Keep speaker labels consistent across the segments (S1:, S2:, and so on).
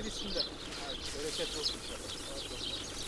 S1: Hadi bismillah. Evet, bereket olsun inşallah.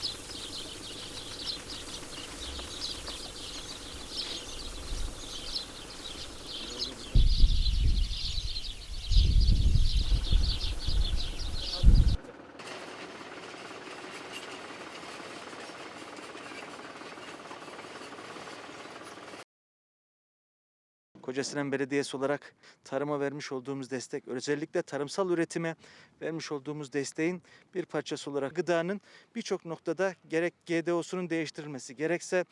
S1: Kocasinan Belediyesi olarak tarıma vermiş olduğumuz destek, özellikle tarımsal üretime vermiş olduğumuz desteğin bir parçası olarak gıdanın birçok noktada gerek GDO'sunun değiştirilmesi, gerekse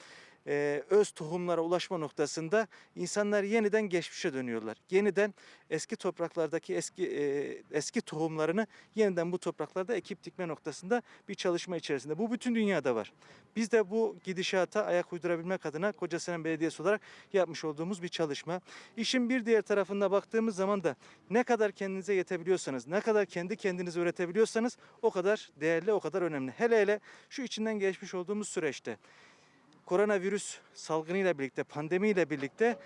S1: e, öz tohumlara ulaşma noktasında insanlar yeniden geçmişe dönüyorlar. Yeniden eski topraklardaki eski e, eski tohumlarını yeniden bu topraklarda ekip dikme noktasında bir çalışma içerisinde. Bu bütün dünyada var. Biz de bu gidişata ayak uydurabilmek adına Kocasinan Belediyesi olarak yapmış olduğumuz bir çalışma. İşin bir diğer tarafına baktığımız zaman da ne kadar kendinize yetebiliyorsanız, ne kadar kendi kendinize üretebiliyorsanız o kadar değerli, o kadar önemli. Hele hele şu içinden geçmiş olduğumuz süreçte koronavirüs salgınıyla birlikte, pandemiyle birlikte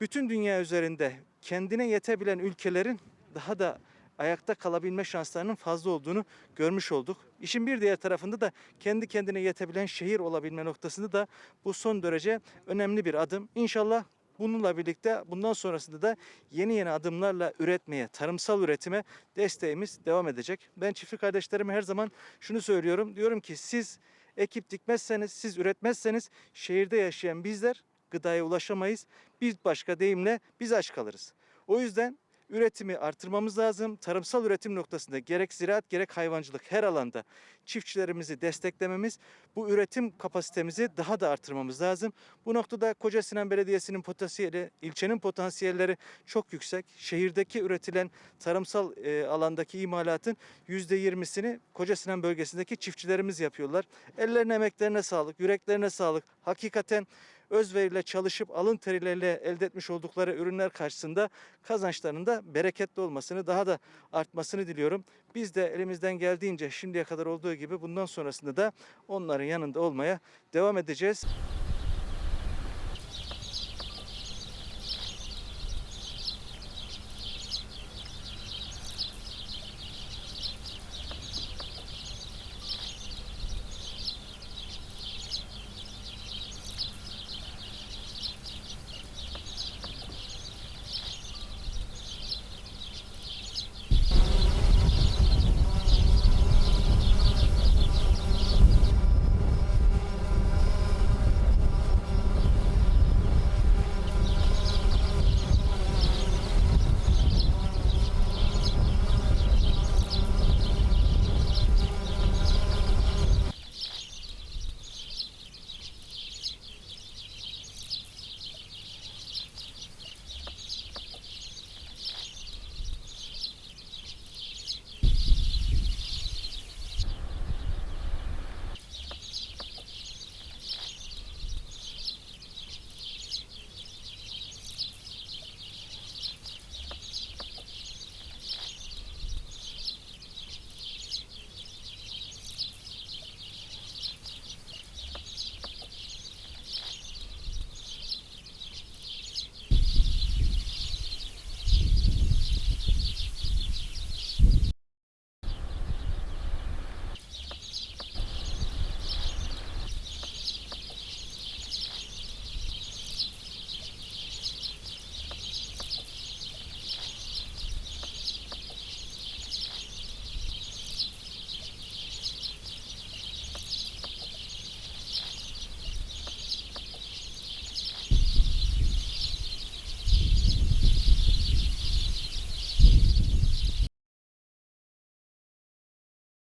S1: bütün dünya üzerinde kendine yetebilen ülkelerin daha da ayakta kalabilme şanslarının fazla olduğunu görmüş olduk. İşin bir diğer tarafında da kendi kendine yetebilen şehir olabilme noktasında da bu son derece önemli bir adım. İnşallah bununla birlikte bundan sonrasında da yeni yeni adımlarla üretmeye, tarımsal üretime desteğimiz devam edecek. Ben çiftçi kardeşlerime her zaman şunu söylüyorum. Diyorum ki siz ekip dikmezseniz, siz üretmezseniz şehirde yaşayan bizler gıdaya ulaşamayız. Bir başka deyimle biz aç kalırız. O yüzden üretimi artırmamız lazım. Tarımsal üretim noktasında gerek ziraat gerek hayvancılık her alanda çiftçilerimizi desteklememiz, bu üretim kapasitemizi daha da artırmamız lazım. Bu noktada Koca Sinan Belediyesi'nin potansiyeli, ilçenin potansiyelleri çok yüksek. Şehirdeki üretilen tarımsal e, alandaki imalatın %20'sini Koca Sinan bölgesindeki çiftçilerimiz yapıyorlar. Ellerine emeklerine sağlık, yüreklerine sağlık. Hakikaten özveriyle çalışıp alın teriyle elde etmiş oldukları ürünler karşısında kazançlarının da bereketli olmasını daha da artmasını diliyorum. Biz de elimizden geldiğince şimdiye kadar olduğu gibi bundan sonrasında da onların yanında olmaya devam edeceğiz.